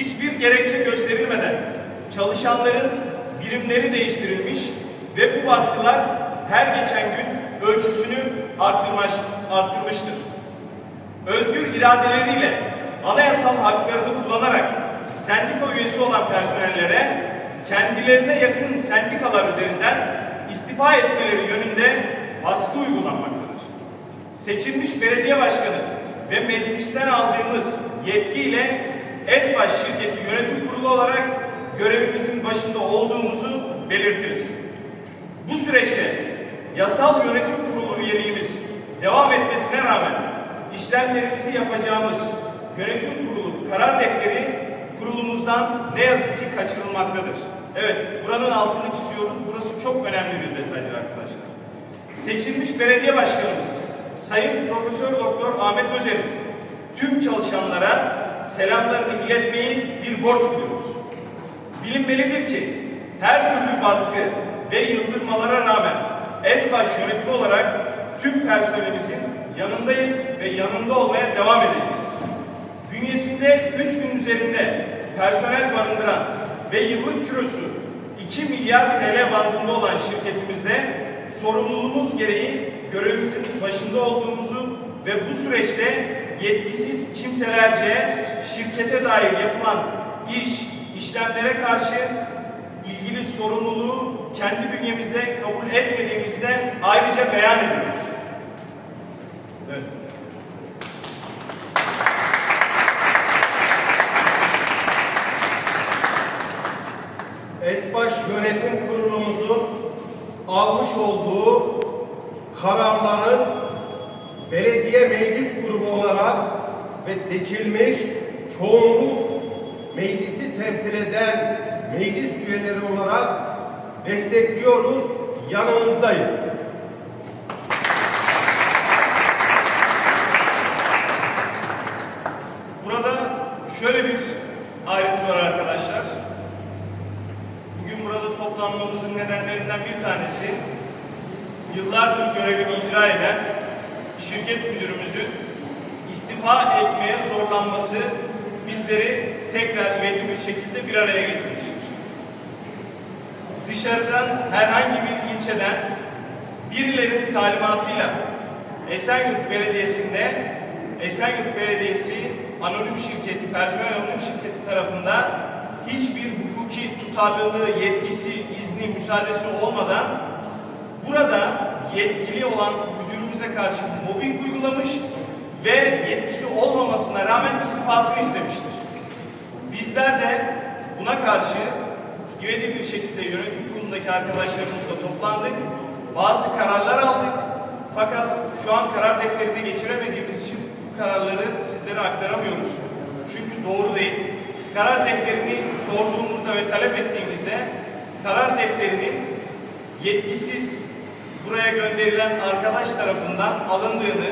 hiçbir gerekçe gösterilmeden çalışanların birimleri değiştirilmiş ve bu baskılar her geçen gün ölçüsünü arttırmış, arttırmıştır. Özgür iradeleriyle anayasal haklarını kullanarak sendika üyesi olan personellere kendilerine yakın sendikalar üzerinden istifa etmeleri yönünde baskı uygulanmaktadır. Seçilmiş belediye başkanı ve meclisten aldığımız yetkiyle Esbaş şirketi yönetim kurulu olarak görevimizin başında olduğumuzu belirtiriz. Bu süreçte yasal yönetim kurulu üyeliğimiz devam etmesine rağmen işlemlerimizi yapacağımız yönetim kurulu karar defteri kurulumuzdan ne yazık ki kaçırılmaktadır. Evet, buranın altını çiziyoruz. Burası çok önemli bir detaydır arkadaşlar. Seçilmiş belediye başkanımız Sayın Profesör Doktor Ahmet Özer'in tüm çalışanlara selamlarını iletmeyi bir borç biliyoruz. Bilinmelidir ki her türlü baskı ve yıldırmalara rağmen Esbaş yönetimi olarak tüm personelimizin yanındayız ve yanında olmaya devam edeceğiz. Bünyesinde 3 gün üzerinde personel barındıran ve yıllık cirosu 2 milyar TL bandında olan şirketimizde sorumluluğumuz gereği görevimizin başında olduğumuzu ve bu süreçte yetkisiz kimselerce şirkete dair yapılan iş, işlemlere karşı ilgili sorumluluğu kendi bünyemizde kabul etmediğimizde ayrıca beyan ediyoruz. Evet. Esbaş Yönetim Kurulumuzun almış olduğu kararların belediye meclis grubu olarak ve seçilmiş çoğunluk meclisi temsil eden meclis üyeleri olarak destekliyoruz, yanınızdayız. Burada şöyle bir ayrıntı var arkadaşlar. Bugün burada toplanmamızın nedenlerinden bir tanesi yıllardır görevini icra eden şirket müdürümüzün istifa etmeye zorlanması bizleri tekrar ivedi bir şekilde bir araya getirmiştir. Dışarıdan herhangi bir ilçeden birilerinin talimatıyla Esenyurt Belediyesi'nde Esenyurt Belediyesi Anonim Şirketi, Personel Anonim Şirketi tarafından hiçbir hukuki tutarlılığı, yetkisi, izni, müsaadesi olmadan burada yetkili olan müdürümüze karşı mobbing uygulamış ve yetkisi olmamasına rağmen istifasını istemiştir. Bizler de buna karşı ivedi bir şekilde yönetim kurulundaki arkadaşlarımızla toplandık. Bazı kararlar aldık. Fakat şu an karar defterine geçiremediğimiz için bu kararları sizlere aktaramıyoruz. Çünkü doğru değil. Karar defterini sorduğumuzda ve talep ettiğimizde karar defterinin yetkisiz buraya gönderilen arkadaş tarafından alındığını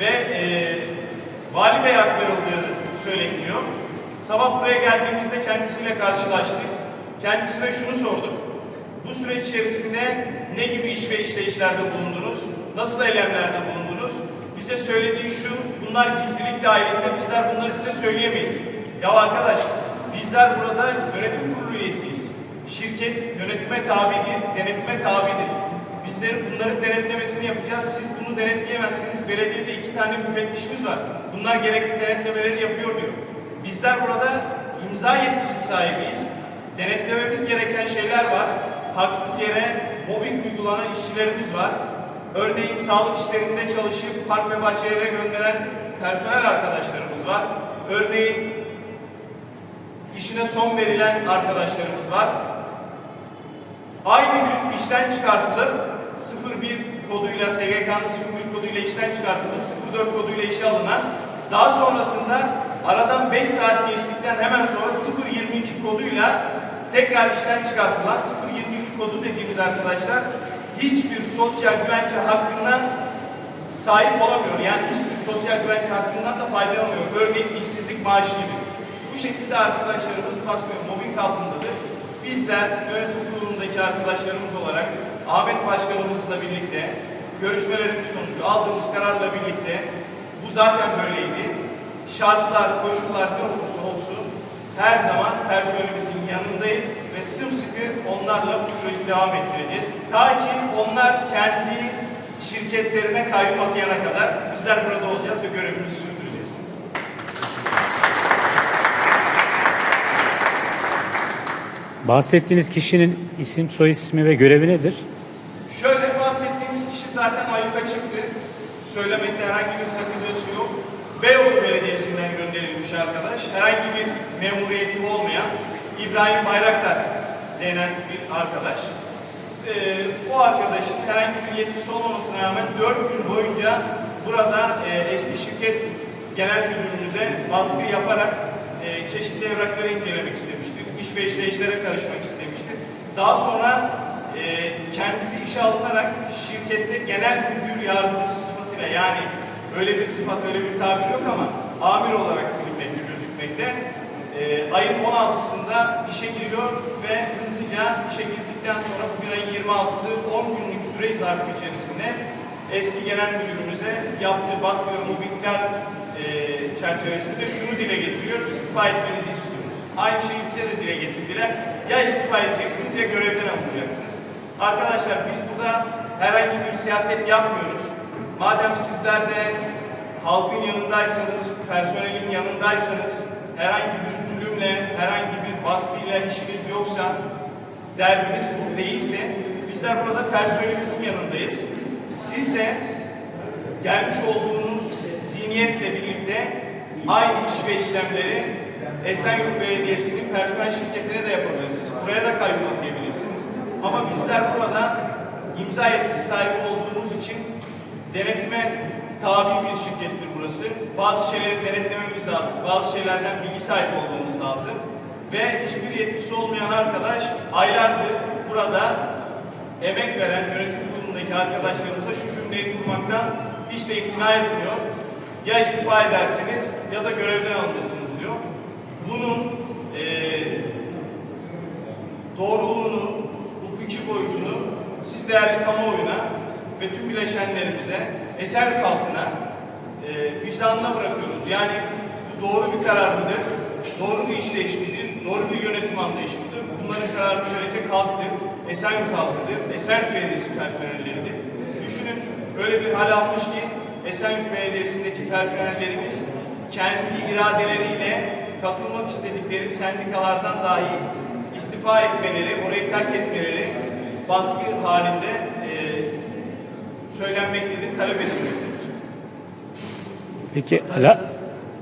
ve e, vali bey aktarıldığını söyleniyor. Sabah buraya geldiğimizde kendisiyle karşılaştık. Kendisine şunu sorduk. Bu süreç içerisinde ne gibi iş ve işleyişlerde bulundunuz? Nasıl eylemlerde bulundunuz? Bize söylediği şu, bunlar gizlilik dahilinde bizler bunları size söyleyemeyiz. Ya arkadaş, bizler burada yönetim kurulu üyesiyiz. Şirket yönetime tabidir, denetime tabidir. Bizlerin bunların denetlemesini yapacağız. Siz bunu denetleyemezsiniz. Belediyede iki tane müfettişimiz var. Bunlar gerekli denetlemeleri yapıyor diyor. Bizler burada imza yetkisi sahibiyiz. Denetlememiz gereken şeyler var. Haksız yere mobbing uygulanan işçilerimiz var. Örneğin sağlık işlerinde çalışıp park ve bahçelere gönderen personel arkadaşlarımız var. Örneğin işine son verilen arkadaşlarımız var. Aynı gün işten çıkartılıp 01 koduyla SGK'nın 01 koduyla işten çıkartılıp 04 koduyla işe alınan daha sonrasında aradan 5 saat geçtikten hemen sonra 022 koduyla tekrar işten çıkartılan 022 kodu dediğimiz arkadaşlar hiçbir sosyal güvence hakkından sahip olamıyor. Yani hiçbir sosyal güvence hakkından da faydalanamıyor. Örneğin işsizlik maaşı gibi. Bu şekilde arkadaşlarımız baskı ve mobbing altındadır. Bizler yönetim kurulundaki arkadaşlarımız olarak Ahmet Başkanımızla birlikte görüşmelerimiz sonucu aldığımız kararla birlikte bu zaten böyleydi. Şartlar, koşullar ne olursa olsun her zaman personelimizin yanındayız ve sımsıkı onlarla bu süreci devam ettireceğiz. Ta ki onlar kendi şirketlerine kayyum atayana kadar bizler burada olacağız ve görevimizi sürdüreceğiz. Bahsettiğiniz kişinin isim, soy ismi ve görevi nedir? Söylemekte herhangi bir sakıncası yok. Beyoğlu Belediyesi'nden gönderilmiş arkadaş. Herhangi bir memuriyeti olmayan İbrahim Bayraktar denen bir arkadaş. Ee, o arkadaşın herhangi bir yetkisi olmamasına rağmen 4 gün boyunca burada e, eski şirket genel müdürümüze baskı yaparak e, çeşitli evrakları incelemek istemiştir. İş ve işleyişlere karışmak istemiştir. Daha sonra e, kendisi işe alınarak şirkette genel müdür yardımcısı sıfatıyla yani öyle bir sıfat öyle bir tabir yok ama amir olarak bilinmekte gözükmekte. E, ayın 16'sında işe giriyor ve hızlıca işe girdikten sonra bugün ayın 26'sı 10 günlük süre zarfı içerisinde eski genel müdürümüze yaptığı baskı ve mobbingler e, çerçevesinde şunu dile getiriyor. istifa etmenizi istiyoruz. Aynı şeyi bize de dile getirdiler. Ya istifa edeceksiniz ya görevden alınacaksınız. Arkadaşlar biz burada herhangi bir siyaset yapmıyoruz. Madem sizler de halkın yanındaysanız, personelin yanındaysanız, herhangi bir zulümle, herhangi bir baskıyla işiniz yoksa, derdiniz bu değilse, bizler burada personelimizin yanındayız. Siz de gelmiş olduğunuz zihniyetle birlikte aynı iş ve işlemleri Esenyurt Belediyesi'nin personel şirketine de yapabilirsiniz. Buraya da kayyum atayabilirsiniz. Ama bizler burada imza yetkisi sahibi olduğumuz için denetime tabi bir şirkettir burası. Bazı şeyleri denetlememiz lazım. Bazı şeylerden bilgi sahibi olmamız lazım. Ve hiçbir yetkisi olmayan arkadaş aylardır burada emek veren yönetim kurulundaki arkadaşlarımıza şu cümleyi kurmaktan hiç de imtina etmiyor. Ya istifa edersiniz ya da görevden alınırsınız diyor. Bunun eee doğruluğunu, hukuki boyutunu siz değerli kamuoyuna ve tüm bileşenlerimize, eser halkına eee vicdanına bırakıyoruz. Yani bu doğru bir karar mıdır? Doğru bir işleyiş midir? Doğru bir yönetim anlayışı mıdır? Bunların kararını verecek halktır. Esenyurt halkıdır. Esenyurt Belediyesi personelleridir. Düşünün öyle bir hal almış ki Esenyurt Belediyesi'ndeki personellerimiz kendi iradeleriyle katılmak istedikleri sendikalardan dahi istifa etmeleri, orayı terk etmeleri baskı halinde e, söylenmektedir, talep edilmektedir. Peki Ala,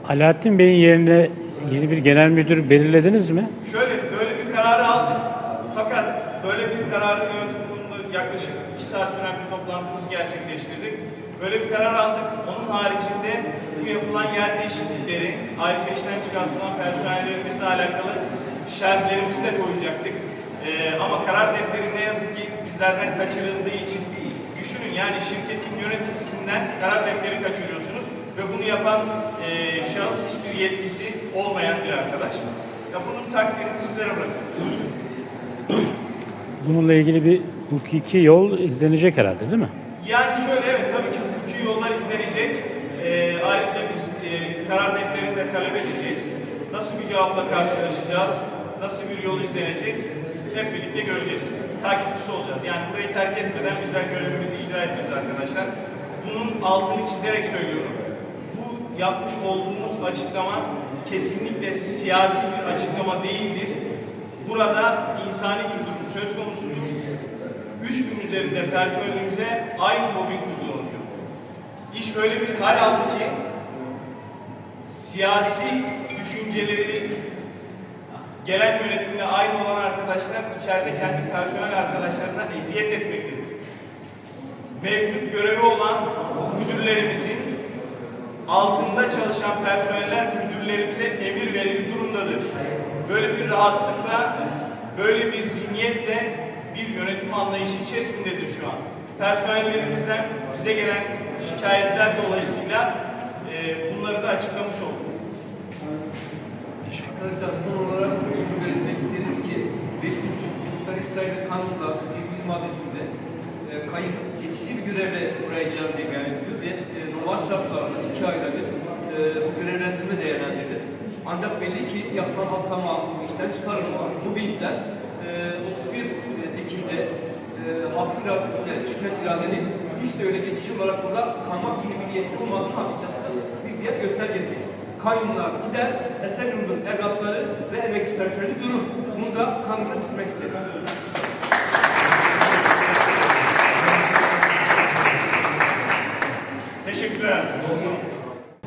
Alaaddin Bey'in yerine yeni bir genel müdür belirlediniz mi? Şöyle böyle bir kararı aldık. Fakat böyle bir kararı yönetim kurulunda yaklaşık iki saat süren bir toplantımızı gerçekleştirdik. Böyle bir karar aldık. Onun haricinde bu yapılan yer değişiklikleri, ayrıca işten çıkartılan personellerimizle alakalı şerhlerimizi de koyacaktık. Ee, ama karar defteri ne yazık ki bizlerden kaçırıldığı için düşünün yani şirketin yöneticisinden karar defteri kaçırıyorsunuz ve bunu yapan e, şahıs hiçbir yetkisi olmayan bir arkadaş. Ya bunun takdirini sizlere bırakıyoruz. Bununla ilgili bir hukuki yol izlenecek herhalde değil mi? Yani şöyle evet tabii ki hukuki yollar izlenecek. Ee, ayrıca biz e, karar defterini de talep edeceğiz. Nasıl bir cevapla karşılaşacağız? Nasıl bir yol izlenecek? Hep birlikte göreceğiz. Takipçisi olacağız. Yani burayı terk etmeden bizler görevimizi icra edeceğiz arkadaşlar. Bunun altını çizerek söylüyorum. Bu yapmış olduğumuz açıklama kesinlikle siyasi bir açıklama değildir. Burada insani bir durum söz konusudur. Üç gün üzerinde personelimize aynı mobbing uygulanıyor. İş öyle bir hal aldı ki siyasi düşünceleri gelen yönetimle aynı olan arkadaşlar içeride kendi personel arkadaşlarına eziyet etmektedir. Mevcut görevi olan müdürlerimizin altında çalışan personeller müdürlerimize emir verir durumdadır. Böyle bir rahatlıkla, böyle bir zihniyetle bir yönetim anlayışı içerisindedir şu an. Personellerimizden bize gelen şikayetler dolayısıyla e, bunları da açıklamış olduk. Arkadaşlar son olarak 5 gün belirtmek isteriz ki 5393 sayılı kanunda 41 maddesinde e, kayıp geçici bir görevle buraya geldiği beyan ediliyor ve e, normal şartlarda 2 ayda bir e, bu görevlendirme değerlendirilir. Ancak belli ki yapılan halka mahkum işten çıkarım var. Bu bilgiler e, 31 e, Ekim'de e, halk iradesine çıkan iradenin hiç de öyle geçici olarak burada kalmak gibi bir niyeti olmadığını açıkçası bir diğer göstergesi kayyumlar gider, Esenyurt'un evlatları ve emekçi personeli durur. Bunu da kanunu tutmak.